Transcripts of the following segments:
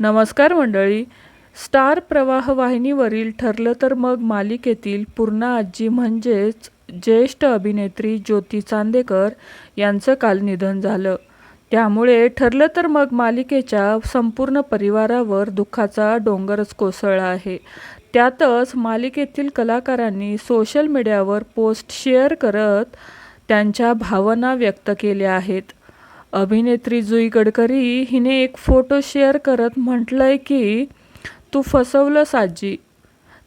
नमस्कार मंडळी. स्टार प्रवाह वाहिनीवरील ठरलं तर मग मालिकेतील पूर्णा आजी म्हणजेच ज्येष्ठ अभिनेत्री ज्योती चांदेकर यांचं काल निधन झालं. त्यामुळे ठरलं तर मग मालिकेच्या संपूर्ण परिवारावर दुःखाचा डोंगरच कोसळला आहे. त्यातच मालिकेतील कलाकारांनी सोशल मीडियावर पोस्ट शेअर करत त्यांच्या भावना व्यक्त केल्या आहेत. अभिनेत्री जुई गडकरी हिने एक फोटो शेअर करत म्हटलंय की तू फसवलंस आजी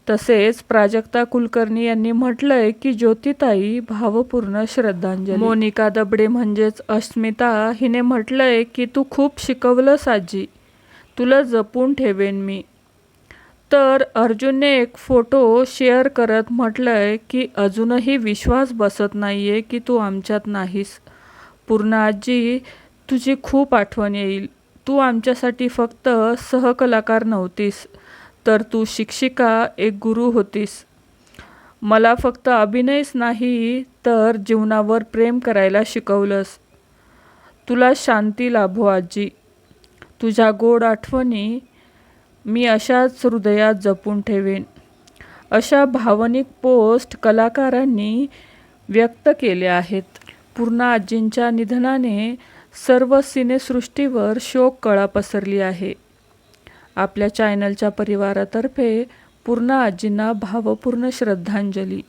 तसेच प्राजक्ता कुलकर्णी यांनी म्हटलंय की ज्योतिताई भावपूर्ण श्रद्धांजली. मोनिका दबडे म्हणजेच अस्मिता हिने म्हटलंय की तू खूप शिकवलंस आजी तुला जपून ठेवेन मी. तर अर्जुनने एक फोटो शेअर करत म्हटलंय की अजूनही विश्वास बसत नाहीये की तू आमच्यात नाहीस. पूर्ण आजी तुझी खूप आठवण येईल. तू आमच्यासाठी फक्त सहकलाकार नव्हतीस तर तू शिक्षिका एक गुरु होतीस. मला फक्त अभिनयच नाही तर जीवनावर प्रेम करायला शिकवलंस. तुला शांती लाभो आजी. तुझ्या गोड आठवणी मी अशाच हृदयात जपून ठेवेन. अशा भावनिक पोस्ट कलाकारांनी व्यक्त केले आहेत. पूर्ण आजींच्या निधनाने सर्व सिनेसृष्टीवर शोक कळा पसरली आहे. आपल्या चॅनलच्या परिवारातर्फे पूर्ण आजींना भावपूर्ण श्रद्धांजली.